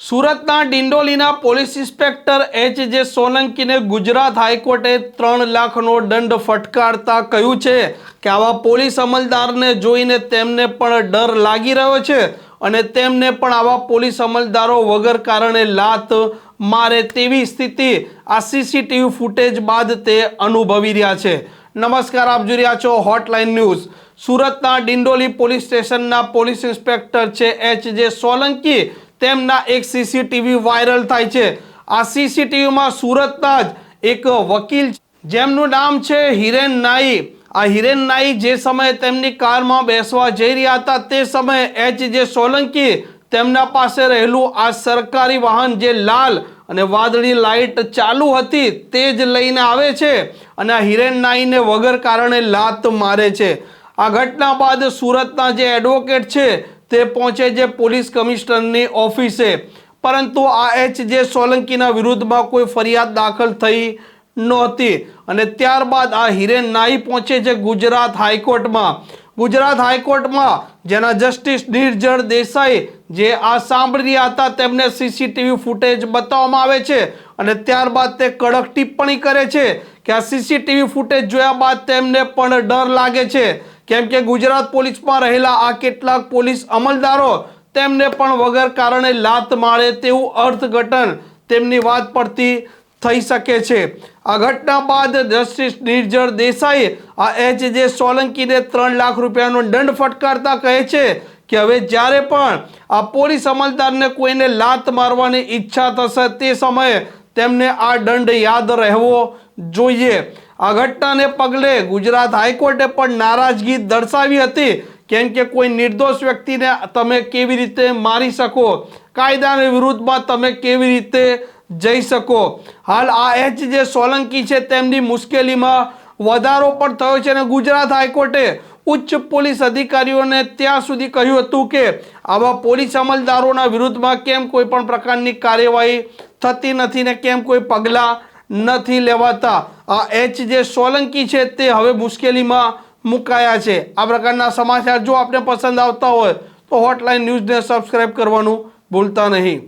સુરતના ડિંડોલીના police inspector H જે સોલંકીને ગુજરાત હાઈકોર્ટે ત્રણ લાખનો દંડ ફટકારતા કહ્યું છે કે આવા પોલીસ અમલદારને જોઈને તેમને પણ ડર લાગી રહ્યો છે અને તેમને પણ આવા પોલીસ અમલદારો વગર કારણે લાત મારે તેવી સ્થિતિ આ સીસીટીવી ફૂટેજ બાદ તે અનુભવી રહ્યા છે. નમસ્કાર, આપ જોઈ રહ્યા છો હોટલાઇન ન્યૂઝ સુરતના ડિંડોલી પોલીસ સ્ટેશનના પોલીસ ઇન્સ્પેક્ટર છે એચ જે સોલંકી. તેમના એક સીસીટીવી વાયરલ થાય છે. આ સીસીટીવીમાં સુરતના જ એક વકીલ જેમનું નામ છે હિરેન નાઈ. આ હિરેન નાઈ જે સમયે તેમની કારમાં બેસવા જઈ રહ્યા હતા, તે સમયે એચ જે સોલંકી તેમના પાસે રહેલું આ સરકારી વાહન જે લાલ અને વાદળી લાઇટ ચાલુ હતી, તે જ લઈને આવે છે અને આ હિરેન નાઈને વગર કારણે લાત મારે છે. આ ઘટના બાદ સુરતના જે એડવોકેટ છે તે પહોંચે છે પોલીસ કમિશનરની ઓફિસે. પરંતુ આ એચ જે સોલંકીના વિરુદ્ધમાં કોઈ ફરિયાદ દાખલ થઈ નહોતી. અને ત્યારબાદ આ હિરેન નાઈ પહોંચે છે ગુજરાત હાઈકોર્ટમાં. ગુજરાત હાઈકોર્ટમાં જેના જસ્ટિસ નિર્જળ દેસાઈ જે આ સાંભળી હતા તેમને સીસીટીવી ફૂટેજ બતાવવામાં આવે છે. અને ત્યારબાદ તે કડક ટિપ્પણી કરે છે. કે આ સીસીટીવી ફૂટેજ જોયા બાદ તેમને પણ ડર લાગે છે. કેમ કે ગુજરાત પોલીસમાં રહેલા આ કેટલાક પોલીસ અમલદારો તેમને પણ વગર કારણે લાત મારે તેવું અર્થઘટન તેમની વાત પરથી થઈ શકે છે. આ ઘટના બાદ જસ્ટિસ નિર્જર દેસાઈ આ એચ જે સોલંકીને ત્રણ લાખ રૂપિયાનો દંડ ફટકારતા કહે છે કે હવે જ્યારે પણ આ પોલીસ અમલદારને કોઈને લાત મારવાની ઈચ્છા થશે તે સમયે તેમને આ દંડ યાદ રહેવો જોઈએ. આ ઘટનાને પગલે ગુજરાત હાઈકોર્ટે પણ નારાજગી દર્શાવી હતી. કેમ કે કોઈ નિર્દોષ વ્યક્તિને તમે કેવી રીતે મારી શકો? કાયદાની વિરુદ્ધમાં તમે કેવી રીતે જઈ શકો? હાલ આ એચ જે સોલંકી છે તેમની મુશ્કેલીમાં વધારો પણ થયો છે અને ગુજરાત હાઈકોર્ટે ઉચ્ચ પોલીસ અધિકારીઓને ત્યાં સુધી કહ્યું હતું કે આવા પોલીસ અમલદારોના વિરુદ્ધમાં કેમ કોઈ પણ પ્રકારની કાર્યવાહી થતી નથી ને કેમ કોઈ પગલાં નથી લેવાતા? આ એચ જે સોલંકી છે તે હવે મુશ્કેલીમાં મુકાયા છે. આ પ્રકારના સમાચાર જો આપને પસંદ આવતા હોય, તો હોટલાઇન ન્યૂઝને સબસ્ક્રાઈબ કરવાનું ભૂલતા નહીં.